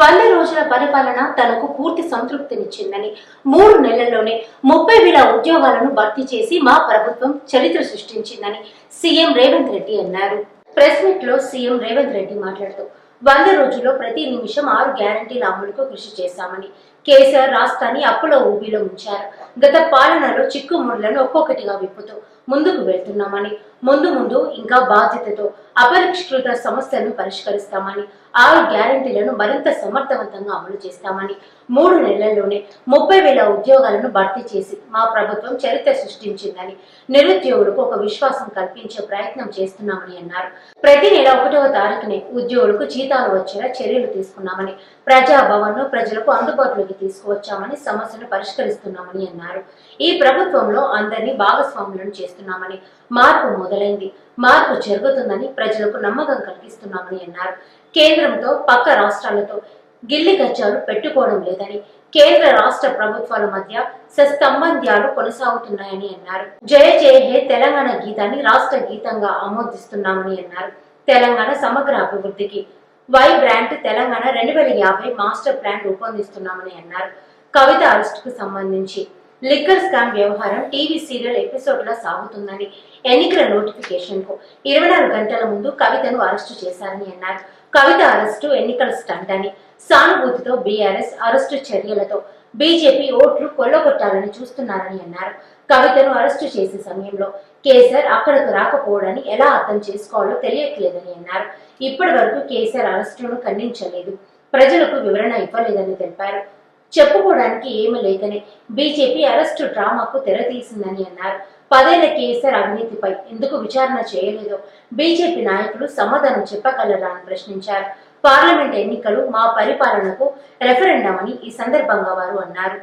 వంద రోజుల పరిపాలన తనకు పూర్తి సంతృప్తినిచ్చిందని మూడు నెలల్లోనే ముప్పై వేల ఉద్యోగాలను భర్తీ చేసి మా ప్రభుత్వం చరిత్ర సృష్టించిందని సీఎం రేవంత్ రెడ్డి అన్నారు. ప్రెస్ మీట్లో సీఎం రేవంత్ రెడ్డి మాట్లాడుతూ వంద రోజుల్లో ప్రతి నిమిషం ఆరు గ్యారంటీల అమలుకు కృషి చేశామని కేసీఆర్ రాష్ట్రాన్ని అప్పుల ఊబిలో ఉంచారు. గత పాలనలో చిక్కుముళ్ళను ఒక్కొక్కటిగా విప్పుతూ ముందుకు వెళ్తున్నామని ముందు ముందు ఇంకా బాధ్యతతో అపరిష్కృత సమస్యలను పరిష్కరిస్తామని ఆరు గ్యారంటీలను మరింత సమర్థవంతంగా అమలు చేస్తామని మూడు నెలల్లోనే ముప్పై వేల ఉద్యోగాలను భర్తీ చేసి మా ప్రభుత్వం చరిత్ర సృష్టించిందని నిరుద్యోగులకు ఒక విశ్వాసం కల్పించే ప్రయత్నం చేస్తున్నామని అన్నారు. ప్రతి నెల ఒకటవ తారీఖునే ఉద్యోగులకు జీతాలు వచ్చేలా చర్యలు తీసుకున్నామని ప్రజాభవన్ను ప్రజలకు అందుబాటులోకి తీసుకువచ్చామని సమస్యను పరిష్కరిస్తున్నామని అన్నారు. ఈ ప్రభుత్వంలో అందరినీ భాగస్వాములను చేస్తున్నామని మార్పు మొదలైంది. మార్పు జరుగుతుందని ప్రజలకు నమ్మకం కలిగిస్తున్నామని అన్నారు. కేంద్రంతో పక్క రాష్ట్రాలతో గిల్లి గజ్జాలు పెట్టుకోవడం లేదని కేంద్ర రాష్ట్ర ప్రభుత్వాల మధ్య సత్సంబంధాలు కొనసాగుతున్నాయని అన్నారు. జయ జయ హే తెలంగాణ గీతాన్ని రాష్ట్ర గీతంగా ఆమోదిస్తున్నామని అన్నారు. తెలంగాణ సమగ్ర అభివృద్ధికి వై బ్రాండ్ తెలంగాణ రెండు వేల యాభై మాస్టర్ ప్లాన్ రూపొందిస్తున్నామని అన్నారు. కవిత అరెస్ట్కు సంబంధించి లిక్కర్ స్కామ్ వ్యవహారం టీవీ సీరియల్ ఎపిసోడ్ లా సాగుతుందని ఎన్నికల నోటిఫికేషన్కు ఇరవై నాలుగు గంటల ముందు కవితను అరెస్టు చేశారని అన్నారు. కవిత అరెస్టు ఎన్నికల స్టంట్ అని సానుభూతితో బీఆర్ఎస్ అరెస్టు చర్యలతో బీజేపీ ఓట్లు కొల్లగొట్టాలని చూస్తున్నారని అన్నారు. కవితను అరెస్టు చేసే సమయంలో కేసీఆర్ అక్కడకు రాకపోవడాన్ని ఎలా అర్థం చేసుకోవాలో తెలియట్లేదని అన్నారు. ఇప్పటి వరకు కేసీఆర్ అరెస్టును ఖండించలేదు. ప్రజలకు వివరణ ఇవ్వలేదని తెలిపారు. చెప్పుకోవడానికి ఏమీ లేదని బీజేపీ అరెస్టు డ్రామాకు తెరతీసిందని అన్నారు. పదేళ్ళ కేసీఆర్ అవినీతిపై ఎందుకు విచారణ చేయలేదో బీజేపీ నాయకులు సమాధానం చెప్పగలరా అని ప్రశ్నించారు. పార్లమెంట్ ఎన్నికలు మా పరిపాలనకు రెఫరెండం అని ఈ సందర్భంగా వారు అన్నారు.